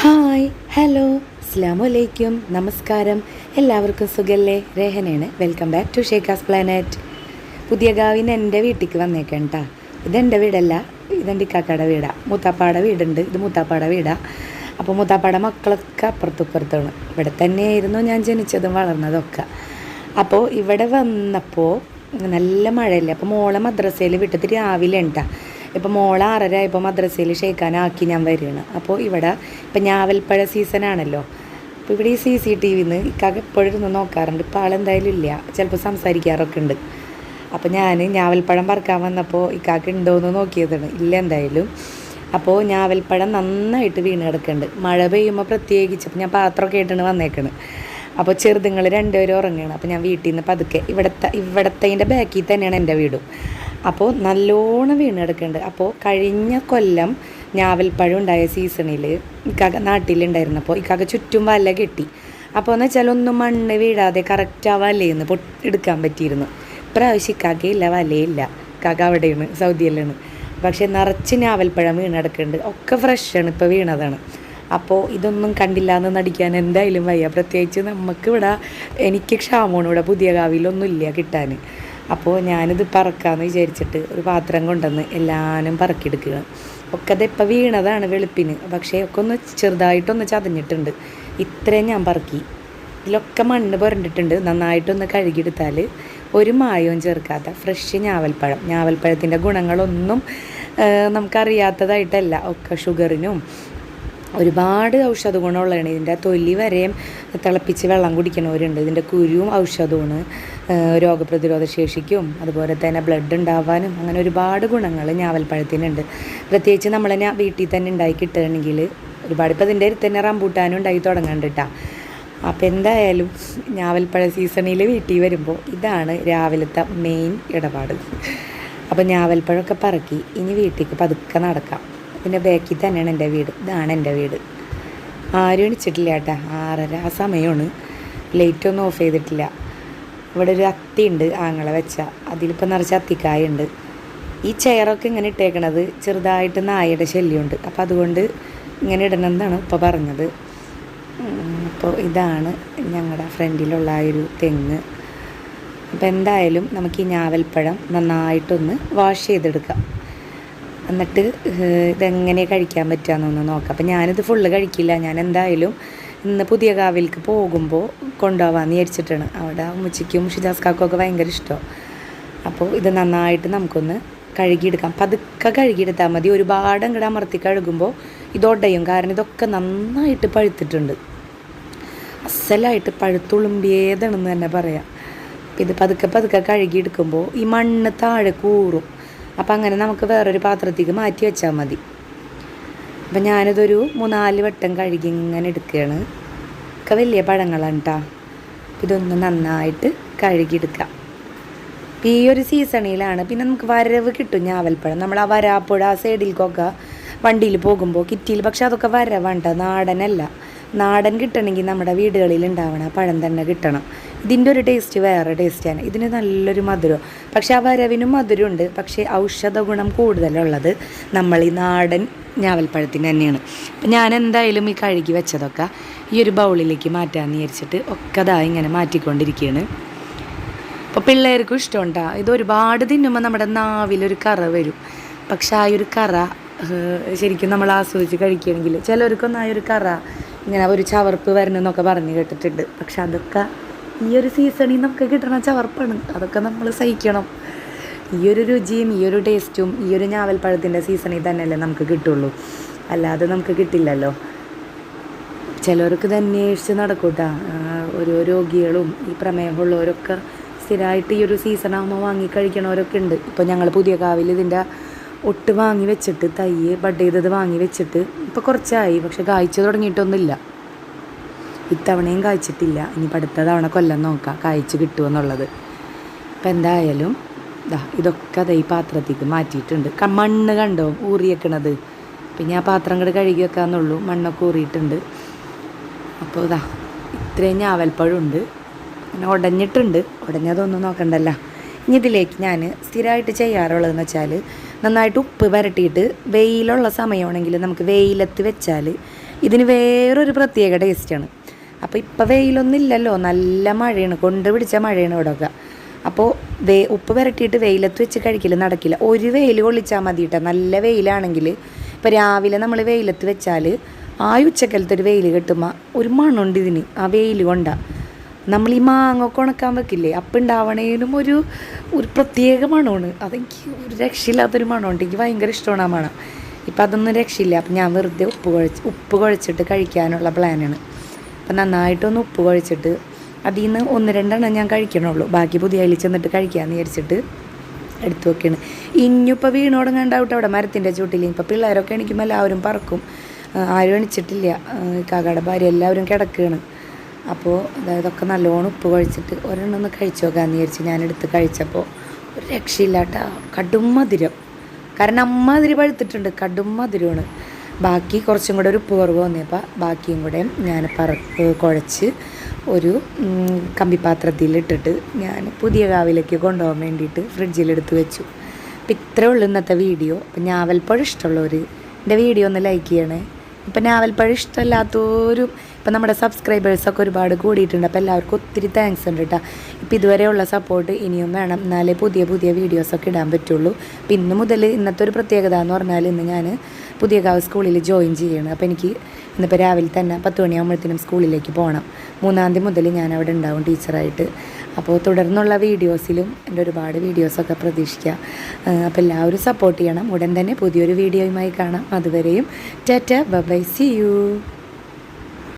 Hi hello. അസ്സാം വലൈക്കും നമസ്കാരം. എല്ലാവർക്കും സുഖല്ലേ? രേഹനയാണ് welcome back to Shekas planet. പുതിയ ഗാവിന് എന്റെ വീട്ടിലേക്ക് വന്നേക്കാം കേട്ടോ ഇതെന്റെ വീടല്ല ഇതെന്റെ ഇക്കാക്കയുടെ വീടാണ് മൂത്താപ്പാടെ വീടുണ്ട് ഇത് മൂത്താപ്പാടെ വീടാണ് അപ്പോൾ മൂത്താപ്പാടെ മക്കളൊക്കെ അപ്പുറത്തുപ്പുറത്താണ്. ഇവിടെ തന്നെയായിരുന്നു ഞാൻ ജനിച്ചതും വളർന്നതൊക്കെ. അപ്പോൾ ഇവിടെ വന്നപ്പോൾ നല്ല മഴയല്ലേ? അപ്പോൾ മോളെ മദ്രസയിൽ വിട്ടിട്ട് രാവിലെ ഉണ്ടാ ഇപ്പോൾ മോളെ ആറര ഇപ്പോൾ മദ്രസയിൽ ഷേക്കാനാക്കി ഞാൻ വരികയാണ്. അപ്പോൾ ഇവിടെ ഇപ്പം ഞാവൽപ്പഴ സീസണാണല്ലോ അപ്പോൾ ഇവിടെ ഈ സി സി ടി വിന്ന് ഇക്കാക്ക് എപ്പോഴും ഇരുന്ന് നോക്കാറുണ്ട്. ഇപ്പോൾ ആളെന്തായാലും ഇല്ല. ചിലപ്പോൾ സംസാരിക്കാറൊക്കെ ഉണ്ട്. അപ്പോൾ ഞാൻ ഞാവൽപ്പഴം പറക്കാൻ വന്നപ്പോൾ ഇക്കാക്ക് ഉണ്ടോയെന്ന് നോക്കിയതാണ്. ഇല്ല എന്തായാലും. അപ്പോൾ ഞാവൽപ്പഴം നന്നായിട്ട് വീണ് കിടക്കുന്നുണ്ട്. മഴ പെയ്യുമ്പോൾ പ്രത്യേകിച്ച്. അപ്പോൾ ഞാൻ പാത്രമൊക്കെ ആയിട്ടാണ് വന്നേക്കണ്. അപ്പോൾ ചെറുതുങ്ങൾ രണ്ടുപേരും ഉറങ്ങുകയാണ്. അപ്പോൾ ഞാൻ വീട്ടിൽ നിന്ന് പതുക്കെ ഇവിടത്തെ ഇവിടത്തെ ബാക്കിൽ തന്നെയാണ് എന്റെ വീടും. അപ്പോൾ നല്ലോണം വീണെടുക്കുന്നുണ്ട് അപ്പോൾ കഴിഞ്ഞ കൊല്ലം ഞാവൽപ്പഴം ഉണ്ടായ സീസണിൽ ഇക്കാക്ക നാട്ടിലുണ്ടായിരുന്നപ്പോൾ ഇക്കാക്ക ചുറ്റും വല്ല കെട്ടി. അപ്പോൾ എന്ന് വെച്ചാൽ ഒന്നും മണ്ണ് വീഴാതെ കറക്റ്റ് ആ വലയിൽ പൊട്ട് എടുക്കാൻ പറ്റിയിരുന്നു. ഇപ്രാവശ്യം ഇക്കാക്കയില്ല വലയില്ല ഇക്കാക്ക അവിടെയാണ് സൗദിയിലാണ് പക്ഷേ നിറച്ച് ഞാവൽപ്പഴം വീണെടുക്കുന്നുണ്ട് ഒക്കെ ഫ്രഷാണ് ഇപ്പോൾ വീണതാണ്. അപ്പോൾ ഇതൊന്നും കണ്ടില്ല എന്ന് നടിക്കാൻ എന്തായാലും വയ്യ. പ്രത്യേകിച്ച് നമുക്കിവിടെ എനിക്ക് ക്ഷാമമാണ് ഇവിടെ പുതിയ കാവിലൊന്നുമില്ല കിട്ടാൻ അപ്പോൾ ഞാനിത് പറക്കാമെന്ന് വിചാരിച്ചിട്ട് ഒരു പാത്രം കൊണ്ടുവന്ന് എല്ലാവരും പറക്കിയെടുക്കുക ഒക്കെ അതിപ്പോൾ വീണതാണ് വെളുപ്പിന്. പക്ഷേ ഒക്കെ ഒന്ന് ചെറുതായിട്ടൊന്ന് ചതഞ്ഞിട്ടുണ്ട്. ഇത്രയും ഞാൻ പറക്കി. ഇതിലൊക്കെ മണ്ണ് പുരണ്ടിട്ടുണ്ട്. നന്നായിട്ടൊന്ന് കഴുകിയെടുത്താൽ ഒരു മായവും ചേർക്കാത്ത ഫ്രഷ് ഞാവൽപ്പഴം. ഞാവൽപ്പഴത്തിന്റെ ഗുണങ്ങളൊന്നും നമുക്കറിയാത്തതായിട്ടല്ല. ഒക്കെ ഷുഗറിനും ഒരുപാട് ഔഷധ ഗുണമുള്ളതാണ്. ഇതിന്റെ തൊലി വരെയും തിളപ്പിച്ച് വെള്ളം കുടിക്കണവരുണ്ട്. ഇതിന്റെ കുരുവും ഔഷധമാണ് രോഗപ്രതിരോധ ശേഷിക്കും അതുപോലെ തന്നെ ബ്ലഡ് ഉണ്ടാവാനും അങ്ങനെ ഒരുപാട് ഗുണങ്ങൾ ഞാവൽപ്പഴത്തിനുണ്ട് പ്രത്യേകിച്ച് നമ്മൾ ഞാൻ വീട്ടിൽ തന്നെ ഉണ്ടായി കിട്ടുകയാണെങ്കിൽ ഒരുപാട് ഇപ്പോൾ ഇതിന്റെ തന്നെ റംബൂട്ടാനും ഉണ്ടായി തുടങ്ങണ്ടിട്ടാ അപ്പം അപ്പോൾ എന്തായാലും ഞാവൽപ്പഴ സീസണിൽ വീട്ടിൽ വരുമ്പോൾ ഇതാണ് രാവിലത്തെ മെയിൻ ഇടപാട്. അപ്പോൾ ഞാവൽപ്പഴമൊക്കെ പറക്കി ഇനി വീട്ടിലേക്ക് പതുക്കെ നടക്കാം. പിന്നെ ബാക്കിൽ തന്നെയാണ് എന്റെ വീട്. ഇതാണ് എന്റെ വീട്. ആരും എണിച്ചിട്ടില്ല കേട്ടോ ആറര ആ സമയമാണ്. ലൈറ്റൊന്നും ഓഫ് ചെയ്തിട്ടില്ല. ഇവിടെ ഒരു അത്തി ഉണ്ട് ആങ്ങളെ വെച്ച. അതിലിപ്പോൾ നിറച്ച് അത്തിക്കായുണ്ട് ഈ ചെയറൊക്കെ ഇങ്ങനെ ഇട്ടേക്കണത് ചെറുതായിട്ട് നായയുടെ ശല്യമുണ്ട്. അപ്പോൾ അതുകൊണ്ട് ഇങ്ങനെ ഇടണമെന്നാണ് ഇപ്പോൾ പറഞ്ഞത്. അപ്പോൾ ഇതാണ് ഞങ്ങളുടെ ഫ്രണ്ടിലുള്ള ആ ഒരു തെങ്ങ്. അപ്പോൾ എന്തായാലും നമുക്ക് ഈ ഞാവൽപ്പഴം നന്നായിട്ടൊന്ന് വാഷ് ചെയ്തെടുക്കാം. എന്നിട്ട് ഇതെങ്ങനെ കഴിക്കാൻ പറ്റുകയെന്നൊന്ന് നോക്കാം. അപ്പം ഞാനിത് ഫുള്ള് കഴിക്കില്ല. ഞാൻ എന്തായാലും ഇന്ന് പുതിയ കാവിലേക്ക് പോകുമ്പോൾ കൊണ്ടുപോകാമെന്ന് വിചാരിച്ചിട്ടാണ്. അവിടെ ഉമ്മച്ചിക്കും ഷിജാസ്കാക്കും ഒക്കെ ഭയങ്കര ഇഷ്ടമാണ് അപ്പോൾ ഇത് നന്നായിട്ട് നമുക്കൊന്ന് കഴുകിയെടുക്കാം. പതുക്കെ കഴുകിയെടുത്താൽ മതി. ഒരുപാട് അങ്ങോട്ട് അമർത്തി കഴുകുമ്പോൾ ഇതൊടയും കാരണം ഇതൊക്കെ നന്നായിട്ട് പഴുത്തിട്ടുണ്ട്. അസലായിട്ട് പഴുത്തുളുമ്പിയേതാണെന്ന് തന്നെ പറയാം. ഇത് പതുക്കെ പതുക്കെ കഴുകിയെടുക്കുമ്പോൾ ഈ മണ്ണ് താഴെ കൂറും. അപ്പം അങ്ങനെ നമുക്ക് വേറൊരു പാത്രത്തേക്ക് മാറ്റി വെച്ചാൽ മതി. അപ്പം ഞാനിതൊരു മൂന്നാൽ വട്ടം കഴുകി ഇങ്ങനെ എടുക്കുകയാണ്. ഒക്കെ വലിയ പഴങ്ങളാണ് കേട്ടോ ഇതൊന്ന് നന്നായിട്ട് കഴുകിയെടുക്കാം ഈ ഒരു സീസണിലാണ് പിന്നെ നമുക്ക് വരവ് കിട്ടും ഞാവൽപ്പഴം. നമ്മൾ ആ വരാപ്പുഴ ആ സൈഡിലേക്കൊക്കെ വണ്ടിയിൽ പോകുമ്പോൾ കിറ്റിയിൽ പക്ഷെ അതൊക്കെ വരവാണ്ട നാടനല്ല. നാടൻ കിട്ടണമെങ്കിൽ നമ്മുടെ വീടുകളിൽ ഉണ്ടാവണ. പഴം തന്നെ കിട്ടണം. ഇതിന്റെ ഒരു ടേസ്റ്റ് വേറെ ടേസ്റ്റാണ് ഇതിന് നല്ലൊരു മധുരം. പക്ഷെ ആ വരവിനും മധുരമുണ്ട്. പക്ഷേ ഔഷധ ഗുണം കൂടുതലുള്ളത് നമ്മൾ ഈ നാടൻ ഞാവൽപ്പഴത്തിന് തന്നെയാണ്. അപ്പം ഞാൻ എന്തായാലും ഈ കഴുകി വെച്ചതൊക്കെ ഈ ഒരു ബൗളിലേക്ക് മാറ്റാമെന്ന് വിചാരിച്ചിട്ട് ഒക്കെ അതാ ഇങ്ങനെ മാറ്റിക്കൊണ്ടിരിക്കുകയാണ് അപ്പോൾ പിള്ളേർക്കും ഇഷ്ടമുണ്ടാ ഇത് ഒരുപാട് തിന്നുമ്പോൾ നമ്മുടെ നാവിലൊരു കറ വരും. പക്ഷെ ആ ഒരു കറ ശരിക്കും നമ്മൾ ആസ്വദിച്ച് കഴിക്കുകയാണെങ്കിൽ ചിലർക്കൊന്നും ആ ഒരു കറ ഇങ്ങനെ ഒരു ചവർപ്പ് വരണമെന്നൊക്കെ പറഞ്ഞ് കേട്ടിട്ടുണ്ട്. പക്ഷെ അതൊക്കെ ഈ ഒരു സീസണിൽ നമുക്ക് കിട്ടണ ചവർപ്പാണ്. അതൊക്കെ നമ്മൾ സഹിക്കണം. ഈ ഒരു രുചിയും ഈ ഒരു ടേസ്റ്റും ഈ ഒരു ഞാവൽപ്പഴത്തിന്റെ സീസണിൽ തന്നെയല്ലേ നമുക്ക് കിട്ടുള്ളൂ. അല്ലാതെ നമുക്ക് കിട്ടില്ലല്ലോ. ചിലർക്ക് ഇത് അന്വേഷിച്ച് നടക്കൂട്ടാ. ഓരോ രോഗികളും ഈ പ്രമേഹമുള്ളവരൊക്കെ സ്ഥിരമായിട്ട് ഈ ഒരു സീസൺ ആകുമ്പോൾ വാങ്ങി കഴിക്കണവരൊക്കെ ഉണ്ട്. ഇപ്പോൾ ഞങ്ങൾ പുതിയ കാവിൽ ഇതിന്റെ ഒട്ട് വാങ്ങി വെച്ചിട്ട് തയ്യ് ബഡ് ചെയ്തത് വാങ്ങി വെച്ചിട്ട് ഇപ്പോൾ കുറച്ചായി. പക്ഷെ കായ്ച്ചു തുടങ്ങിയിട്ടൊന്നുമില്ല. ഇത്തവണയും കായ്ച്ചിട്ടില്ല ഇനി അടുത്ത തവണ കൊല്ലം നോക്കാം കായ്ച്ച് കിട്ടുമെന്നുള്ളത് അപ്പം എന്തായാലും ഇതാ ഇതൊക്കെ അതേ ഈ പാത്രത്തേക്ക് മാറ്റിയിട്ടുണ്ട്. മണ്ണ് കണ്ടോ? ഊറിയേക്കണത്. പിന്നെ ആ പാത്രം കൂടെ കഴുകി വെക്കാന്നുള്ളൂ. മണ്ണൊക്കെ ഊറിയിട്ടുണ്ട്. അപ്പോൾ ഇതാ ഇത്രയും ഞാവൽപ്പഴമുണ്ട്. പിന്നെ ഉടഞ്ഞിട്ടുണ്ട്. ഉടഞ്ഞതൊന്നും നോക്കണ്ടല്ല. ഇനി ഇതിലേക്ക് ഞാൻ സ്ഥിരമായിട്ട് ചെയ്യാറുള്ളതെന്ന് വെച്ചാൽ നന്നായിട്ട് ഉപ്പ് വരട്ടിയിട്ട് വെയിലുള്ള സമയമാണെങ്കിൽ നമുക്ക് വെയിലത്ത് വെച്ചാൽ ഇതിന് വേറൊരു പ്രത്യേക ടേസ്റ്റാണ് അപ്പോൾ ഇപ്പം വെയിലൊന്നും ഇല്ലല്ലോ നല്ല മഴയാണ്. കൊണ്ട് പിടിച്ച മഴയാണ് ഇവിടെ ഒക്കെ അപ്പോൾ വേ ഉപ്പ് പുരട്ടിയിട്ട് വെയിലത്ത് വെച്ച് കഴിക്കില്ല നടക്കില്ല. ഒരു വെയിൽ കൊള്ളിച്ചാൽ മതി കേട്ടോ നല്ല വെയിലാണെങ്കിൽ ഇപ്പോൾ രാവിലെ നമ്മൾ വെയിലത്ത് വെച്ചാൽ ആ ഉച്ചക്കലത്തെ ഒരു വെയിൽ കിട്ടുമ്പോൾ ഒരു മണ്ണുണ്ട് ഇതിന്. ആ വെയിൽ കൊണ്ടാണ് നമ്മൾ ഈ മാങ്ങൊക്കെ ഉണക്കാൻ വെക്കില്ലേ? അപ്പം ഉണ്ടാവണേനും ഒരു ഒരു പ്രത്യേക മണമാണ് അതെനിക്ക് ഒരു രക്ഷയില്ലാത്തൊരു മണമുണ്ട് എനിക്ക് ഭയങ്കര ഇഷ്ടമാണ് ആ മണം. ഇപ്പം അതൊന്നും രക്ഷയില്ല. അപ്പം ഞാൻ വെറുതെ ഉപ്പ് കുഴച്ച് ഉപ്പ് കുഴച്ചിട്ട് കഴിക്കാനുള്ള പ്ലാനാണ് അപ്പം നന്നായിട്ടൊന്ന് ഉപ്പ് കുഴച്ചിട്ട് അതിൽ നിന്ന് ഒന്ന് രണ്ടെണ്ണം ഞാൻ കഴിക്കണുള്ളൂ. ബാക്കി പുതിയ അതിൽ ചെന്നിട്ട് കഴിക്കാമെന്ന് വിചാരിച്ചിട്ട് എടുത്തു വെക്കുകയാണ് ഇനിയിപ്പോൾ വീണോടും കണ്ടാവട്ടെ അവിടെ മരത്തിന്റെ ചൂട്ടിൽ ഇപ്പോൾ പിള്ളേരൊക്കെ എണീക്കുമ്പോൾ എല്ലാവരും പറക്കും. ആരും എണിച്ചിട്ടില്ല. കാക്കയുടെ ഭാര്യ എല്ലാവരും കിടക്കുകയാണ് അപ്പോൾ അതായതൊക്കെ നല്ലോണം ഉപ്പ് കഴിച്ചിട്ട് ഒരെണ്ണം ഒന്ന് കഴിച്ചു നോക്കാമെന്ന് വിചാരിച്ച് ഞാനെടുത്ത് കഴിച്ചപ്പോൾ ഒരു രക്ഷയില്ലാട്ട. കടും മധുരം. കാരണം അമ്മാതിരി പഴുത്തിട്ടുണ്ട്. കടും മധുരമാണ്. ബാക്കി കുറച്ചും കൂടെ ഒരു ഉപ്പ് കുറവ് വന്നപ്പോൾ ബാക്കിയും കൂടെ ഞാൻ പറ കുഴച്ച് ഒരു കമ്പിപ്പാത്രത്തിലിട്ടിട്ട് ഞാൻ പുതിയ കാവിലേക്ക് കൊണ്ടുപോകാൻ വേണ്ടിയിട്ട് ഫ്രിഡ്ജിലെടുത്ത് വെച്ചു. അപ്പം ഇത്രേ ഉള്ളൂ ഇന്നത്തെ വീഡിയോ. അപ്പം ഞാവൽപ്പഴം ഇഷ്ടമുള്ളവർ എന്റെ വീഡിയോ ഒന്ന് ലൈക്ക് ചെയ്യണേ. ഇപ്പം ഞാവൽപ്പഴം ഇഷ്ടമല്ലാത്തവരും ഇപ്പം നമ്മുടെ സബ്സ്ക്രൈബേഴ്സൊക്കെ ഒരുപാട് കൂടിയിട്ടുണ്ട്. അപ്പോൾ എല്ലാവർക്കും ഒത്തിരി താങ്ക്സ് ഉണ്ട് കേട്ടോ ഇപ്പം ഇതുവരെയുള്ള സപ്പോർട്ട് ഇനിയും വേണം. എന്നാലേ പുതിയ പുതിയ വീഡിയോസൊക്കെ ഇടാൻ പറ്റുള്ളൂ. അപ്പം ഇന്ന് മുതൽ ഇന്നത്തെ ഒരു പ്രത്യേകത എന്ന് പറഞ്ഞാൽ ഇന്ന് ഞാൻ പുതിയകാവ് സ്കൂളിൽ ജോയിൻ ചെയ്യണം. അപ്പോൾ എനിക്ക് ഇന്നിപ്പോൾ രാവിലെ തന്നെ പത്ത് മണിയാകുമ്പോഴത്തേനും സ്കൂളിലേക്ക് പോകണം മൂന്നാം തീയതി മുതൽ ഞാൻ അവിടെ ഉണ്ടാവും ടീച്ചറായിട്ട്. അപ്പോൾ തുടർന്നുള്ള വീഡിയോസിലും എന്റെ ഒരുപാട് വീഡിയോസൊക്കെ പ്രതീക്ഷിക്കുക അപ്പോൾ എല്ലാവരും സപ്പോർട്ട് ചെയ്യണം. ഉടൻ തന്നെ പുതിയൊരു വീഡിയോയുമായി കാണാം. അതുവരെയും ടാറ്റ ബൈ സി യു